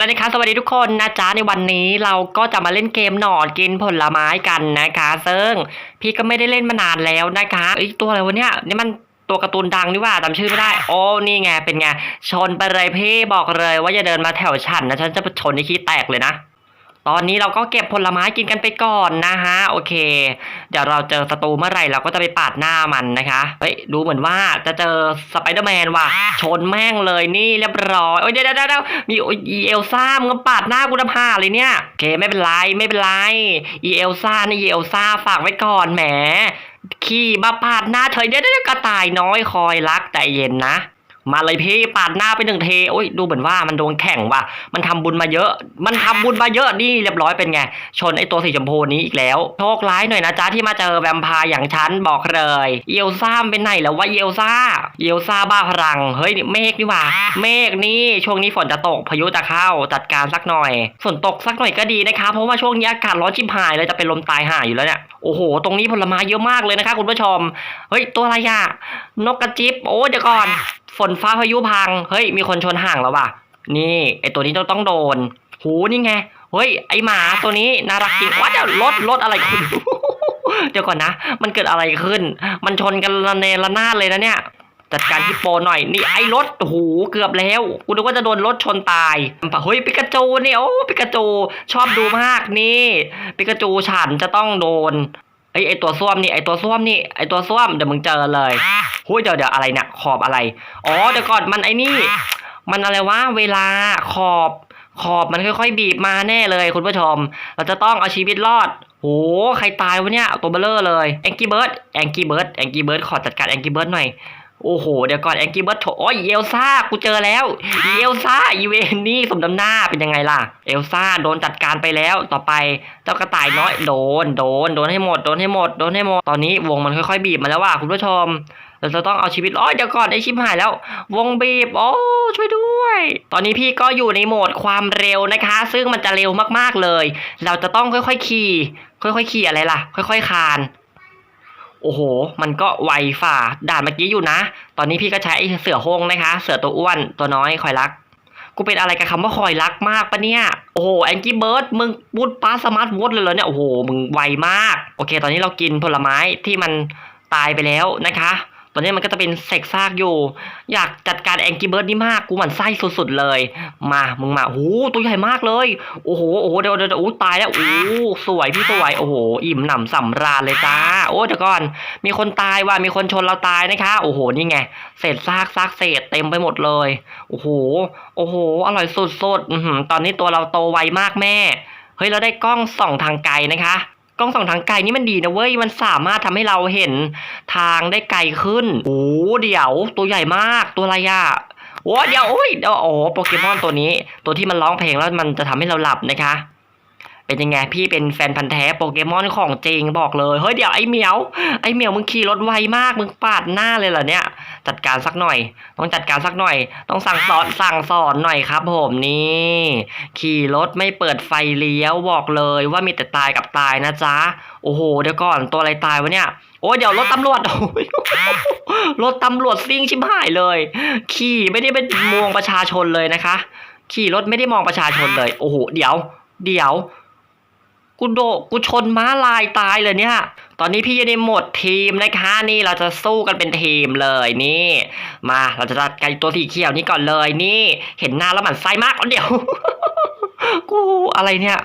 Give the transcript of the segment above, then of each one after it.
และนะคะสวัสดีทุกคนนะจ๊ะในวันนี้เราก็จะมาเล่นเกมหนอนกินผลไม้กันนะคะ ซึ่งพี่ก็ไม่ได้เล่นมานานแล้วนะคะไอตัวอะไรวะเนี่ยนี่มันตัวการ์ตูนดังนี่ว่าจำชื่อไม่ได้ โอ้นี่ไงเป็นไงชนไปเลยพี่บอกเลย ว่าอย่าเดินมาแถวฉันนะฉันจะชนในขี้แตกเลยนะ ตอนนี้เราก็เก็บผลไม้กินกันไปก่อนนะฮะโอเค เดี๋ยวเราเจอศัตรูเมื่อไหร่เราก็จะไปปาดหน้ามันนะคะเฮ้ยดูเหมือนว่าจะเจอสไปเดอร์แมนว่ะชนแม่งเลยนี่เรียบร้อยโอ้ยเดี๋ยวเดี๋ยวเดี๋ยวมีอีเอลซ่ามึงก็ปาดหน้ากูทำห่าเลยเนี่ยโอเคไม่เป็นไรไม่เป็นไรอีเอลซ่านี่อีเอลซ่าฝากไว้ก่อนแหมขี่มาปาดหน้าเฉยเดี๋ยวเดี๋ยวกระต่ายน้อยคอยรักใจเย็นนะ มาเลยพี่ปาดหน้าไปหนึ่งเทโอ้ยดูเหมือนว่ามันโดนแข่งว่ะ มันทำบุญมาเยอะ มันทำบุญมาเยอะนี่เรียบร้อยเป็นไง ชนไอตัวสีชมพูนี้อีกแล้ว โชคร้ายหน่อยนะจ๊ะที่มาเจอแวมพร์อย่างฉันบอกเลย เอลซ่ามเป็นไหนแล้ววะเอลซ่า เอลซ่าบ้าพลัง เฮ้ยเมฆนี่ว่าเมฆนี่ช่วงนี้ฝนจะตกพายุจะเข้าจัดการสักหน่อย ฝนตกสักหน่อยก็ดีนะคะเพราะว่าช่วงนี้อากาศร้อนชิบหายเลยจะเป็นลมตายห่าอยู่แล้วเนี่ยโอ้โห ตรงนี้ผลไม้เยอะมากเลยนะคะ คุณผู้ชม เฮ้ยตัวอะไรอะนกกระจิบโอ้เดี๋ยวก่อน ฝนฟ้าพายุพัง เฮ้ย มีคนชนห่างแล้วว่ะ นี่ไอตัวนี้ต้องต้องโดน หูนี่ไง เฮ้ย ไอหมาตัวนี้น่ารักจริงว้าเดี๋ยวรถรถอะไรคุณเดี๋ยวก่อนนะ มันเกิดอะไรขึ้น มันชนกันระเนระนาดเลยนะเนี่ย จัดการฮิปโปหน่อย นี่ไอ้รถโอ้โหเกือบแล้ว กูนึกว่าจะโดนรถชนตาย เฮ้ยปิกาจูนี่โอ้ปิกาจู ชอบดูมากนี่ ปิกาจูฉันจะต้องโดน ไอ้ไอตัวส้วมนี่ไอตัวส้วมนี่ไอตัวส้วมเดี๋ยวมึงเจอเลยหุ้ยเดี๋ยวเดี๋ยวอะไรเนี่ยขอบอะไรอ๋อเดี๋ยวก่อนมันไอ้นี่ มันอะไรวะเวลาขอบขอบมันค่อยๆบีบมาแน่เลยคุณผู้ชม เราจะต้องเอาชีวิตรอด โห ใครตายวะเนี่ยตัวเบลเลอร์เลยแองกี้เบิร์ดแองกี้เบิร์ดแองกี้เบิร์ดขอจัดการแองกี้เบิร์ดหน่อย โอ้โห เดี๋ยวก่อนแองกี้เบิร์ดโถโอ้ยเอลซ่ากูเจอแล้วเอลซ่าอีเวนนี่สมน้ำหน้าเป็นยังไงล่ะ เอลซ่าโดนจัดการไปแล้วต่อไปเจ้ากระต่ายน้อยโดนโดนโดนให้หมดโดนให้หมดโดนให้หมดตอนนี้วงมันค่อยๆบีบมาแล้วว่ะคุณผู้ชม เราจะต้องเอาชีวิตอ๋อเดี๋ยวก่อนไอชิบหายแล้ว วงบีบโอ้ช่วยด้วย ตอนนี้พี่ก็อยู่ในโหมดความเร็วนะคะ ซึ่งมันจะเร็วมากๆเลย เราจะต้องค่อยๆขี่ ค่อยๆขี่อะไรล่ะ ค่อย ๆ คาน โอ้โห มันก็ไวฝ่าด่านเมื่อกี้อยู่นะ ตอนนี้พี่ก็ใช้เสือโฮงนะคะ เสือตัวอ้วนตัวน้อยคอยรัก กูเป็นอะไรกับคำว่าคอยรักมากปะเนี่ย โอ้โหแองกี้เบิร์ดมึงบูดป้าสมาร์ทวอทเลยเหรอเนี่ย โอ้โห มึงไวมาก โอเค ตอนนี้เรากินผลไม้ที่มันตายไปแล้วนะคะ อนนี้มันก็จะเป็นเศษซากอยู่ อยากจัดการแองกี้เบิร์ดนี่มากกูหมันไส้สุดๆเลย มามึงมาโอ้โหตัวใหญ่มากเลย โอ้โหโอ้โหเดี๋ยวเดี๋ยวโอ้ตายแล้วโอ้สวยพี่สวยโอ้โหอิ่มหนำสำราญเลยจ้า โอ้เดี๋ยวก่อน มีคนตายว่ะมีคนชนเราตายนะคะ โอ้โหนี่ไงเศษซากซากเศษเต็มไปหมดเลย โอ้โหโอ้โหอร่อยสุดๆตอนนี้ตัวเราโตไวมากแม่เฮ้ยเราได้กล้องส่องทางไกลนะคะ กล้องส่องทางไกลนี่มันดีนะเว้ย มันสามารถทำให้เราเห็นทางได้ไกลขึ้น โอ้เดี๋ยวตัวใหญ่มากตัวอะไรอะโอ้เดี๋ยวโอ้ยเดี๋ยวโอ้โปเกมอนตัวนี้ ตัวที่มันร้องเพลงแล้วมันจะทำให้เราหลับนะคะ เป็นยังไงพี่เป็นแฟนพันธ์แท้โปเกมอนของจริงบอกเลย เฮ้ยเดี๋ยวไอ้เหมียวไอ้เหมียวมึงขี่รถไวมากมึงปาดหน้าเลยเหรอเนี่ย จัดการสักหน่อย ต้องจัดการสักหน่อย ต้องสั่งสอนสั่งสอนหน่อยครับผมนี่ขี่รถไม่เปิดไฟเลี้ยวบอกเลยว่ามีแต่ตายกับตายนะจ๊ะโอ้โหเดี๋ยวก่อนตัวอะไรตายวะเนี่ยโอ้เดี๋ยวรถตำรวจโอ้ยรถตำรวจซิ่งชิบหายเลย ขี่ไม่ได้เป็นมองประชาชนเลยนะคะ ขี่รถไม่ได้มองประชาชนเลย โอ้โห เดี๋ยว เดี๋ยว กูโดกูชนม้าลายตายเลยเนี่ย ตอนนี้พี่ยู่ในโหมดทีมนะคะ นี่เราจะสู้กันเป็นทีมเลยนี่ มาเราจะจัดการตัวสีเขียวนี้ก่อนเลยนี่ เห็นหน้าแล้วหมันไส้มากอ๋อเดี๋ยว กูอะไรเนี่ย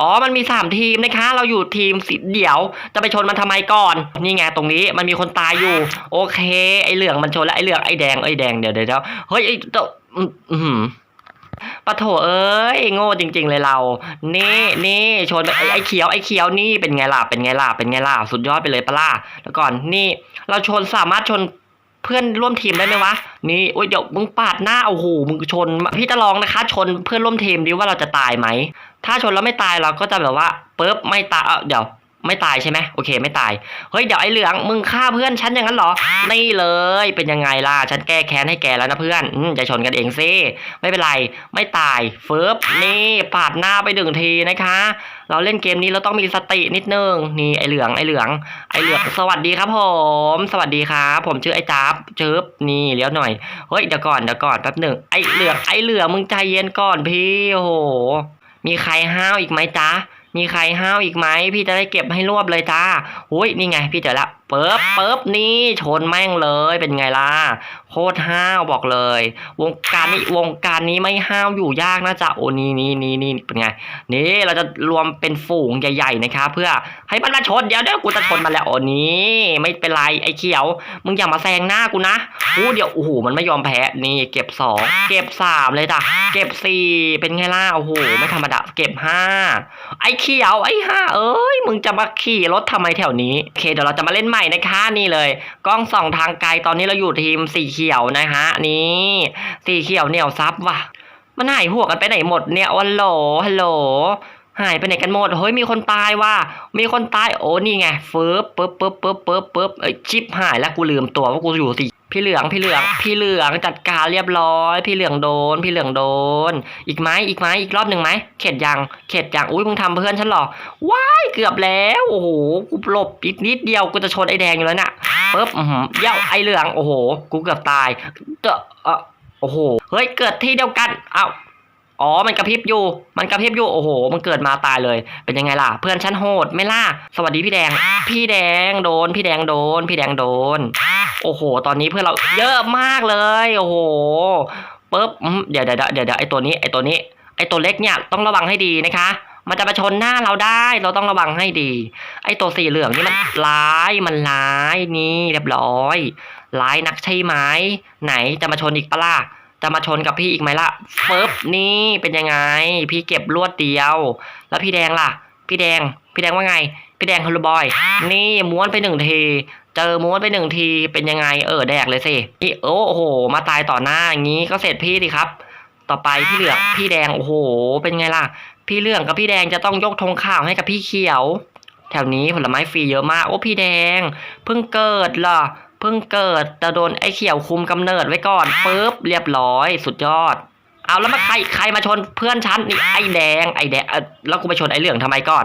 อ๋อ มันมีสามทีมนะคะ เราอยู่ทีมสีเดี๋ยว จะไปชนมันทำไมก่อน นี่ไงตรงนี้มันมีคนตายอยู่ โอเค ไอเหลืองมันชนแล้วไอเหลืองไอแดงไอแดงเดี๋ยวเดี๋ยวเฮ้ยไอตัวอืมอืม ปะโถเอ้ยโง่จริง ๆ เลยเรา นี่นี่ชนไอไอเขียวไอเขียวนี่เป็นไงล่ะเป็นไงล่ะเป็นไงล่ะสุดยอดไปเลยปะล่ะแล้วก่อนนี่ เราชนสามารถชนเพื่อนร่วมทีมได้ไหมวะ นี่โอ้ยเดี๋ยวมึงปาดหน้าโอ้โหมึงชนพี่จะลองนะคะ ชนเพื่อนร่วมทีมดิว่าเราจะตายไหมถ้าชนแล้วไม่ตายเราก็จะแบบว่าปุ๊บไม่ตายเอ้าเดี๋ยว ไม่ตายใช่ไหมโอเค ไม่ตาย เฮ้ย เดี๋ยวไอ้เหลืองมึงฆ่าเพื่อนฉันอย่างนั้นเหรอ นี่เลย เป็นยังไงล่ะ ฉันแก้แค้นให้แกแล้วนะเพื่อนอืมจะชนกันเองซิไม่เป็นไร ไม่ตายเฟิบนี่ปาดหน้าไปหนึ่งทีนะคะ เราเล่นเกมนี้เราต้องมีสตินิดนึง นี่ไอ้เหลือง ไอ้เหลือง ไอ้เหลือง สวัสดีครับผม สวัสดีครับ ผมชื่อไอ้จ๊าบจึ๊บนี่เลี้ยวหน่อย เฮ้ย เดี๋ยวก่อน เดี๋ยวก่อน แป๊บหนึ่ง ไอ้เหลือง ไอ้เหลือง มึงใจเย็นก่อนพี่ โอ้โห มีใครห้าวอีกไหมจ๊ะ มีใครห้าวอีกไหมพี่จะได้เก็บให้รวบเลยจ้าอุ้ยนี่ไงพี่เจอละ เปิ๊บเปิ๊บนี่ชนแม่งเลยเป็นไงล่ะ โคตรห้าวบอกเลย วงการนี้วงการนี้ไม่ห้าวอยู่ยากนะจ๊ะโอ้นี่นี่นี่นี่เป็นไง นี่เราจะรวมเป็นฝูงใหญ่ๆนะครับเพื่อให้มันมาชนเดี๋ยวเดี๋ยวกูจะชนมาแล้วโอ้นี่ไม่เป็นไรไอ้เขียว มึงอย่ามาแซงหน้ากูนะอู้เดี๋ยวโอ้โหมันไม่ยอมแพ้นี่เก็บสองเก็บสามเลยจ้ะเก็บสี่เป็นไงล่ะโอ้โหไม่ธรรมดาเก็บห้าไอ้เขียวไอ้ห้าเอ้ยมึงจะมาขี่รถทำไมแถวนี้โอเคเดี๋ยวเราจะมาเล่นใหม่นะคะนี่เลยกล้องส่องทางไกลตอนนี้เราอยู่ทีมสีเขียวนะฮะนี่สีเขียวเหนียวซับว่ะ มันหายหัวกันไปไหนหมดเนี่ยวันโหลฮัลโหลหายไปไหนกันหมดเฮ้ยมีคนตายว่ะมีคนตายโอ้นี่ไงฟึบปึ๊บปึ๊บปึ๊บปึ๊บปึ๊บเอ้ยชิปหายแล้วกูลืมตัวว่ากูอยู่สี พี่เหลืองพี่เหลืองพี่เหลืองจัดการเรียบร้อย พี่เหลืองโดน พี่เหลืองโดน อีกไหมอีกไหมอีกรอบหนึ่งไหมเข็ดยังเข็ดยังอุ้ยมึงทำเพื่อนฉันเหรอว้ายเกือบแล้วโอ้โหกูหลบอีกนิดเดียวกูจะชนไอ้แดงอยู่แล้วน่ะปึ๊บอือหือเย้าไอ้เหลืองโอ้โห กูเกือบตายเจอเออโอ้โหเฮ้ยเกิดที่เดียวกันเอ้า อ๋อ มันกระพริบอยู่ มันกระพริบอยู่ โอ้โห มันเกิดมาตายเลย เป็นยังไงล่ะ เพื่อนฉันโหดไม่ล่ะ สวัสดีพี่แดง พี่แดงโดน พี่แดงโดน พี่แดงโดน โอ้โห ตอนนี้เพื่อนเราเยอะมากเลย โอ้โหปึ๊บเดี๋ยวเดี๋ยวเดี๋ยวเดี๋ยวไอตัวนี้ ไอตัวนี้ ไอตัวเล็กเนี่ยต้องระวังให้ดีนะคะ มันจะมาชนหน้าเราได้ เราต้องระวังให้ดี ไอตัวสีเหลืองนี่มันร้าย มันร้าย นี่เรียบร้อย ร้ายนักใช่ไหมไหนจะมาชนอีกปะล่ะ จะมาชนกับพี่อีกไหมล่ะเฟึบนี่เป็นยังไง พี่เก็บลวดเดียว แล้วพี่แดงล่ะ พี่แดง พี่แดงว่าไง พี่แดงฮัลโหลบอย นี่ม้วนไปหนึ่งที เจอม้วนไปหนึ่งทีเป็นยังไง เออแดกเลยสิพี่โอ้โห มาตายต่อหน้าอย่างนี้ก็เสร็จพี่ดิครับ ต่อไปพี่เหลืองพี่แดงโอ้โห เป็นไงล่ะ พี่เหลืองกับพี่แดงจะต้องยกธงข่าวให้กับพี่เขียว แถวนี้ผลไม้ฟรีเยอะมาก โอ้พี่แดง เพิ่งเกิดเหรอ เพิ่งเกิดแต่โดนไอ้เขียวคุมกำเนิดไว้ก่อนปุ๊บเรียบร้อย สุดยอด เอาแล้วมาใครใครมาชนเพื่อนฉันนี่ไอ้แดงไอ้แดงแล้วกูไปชนไอ้เหลืองทำไมก่อน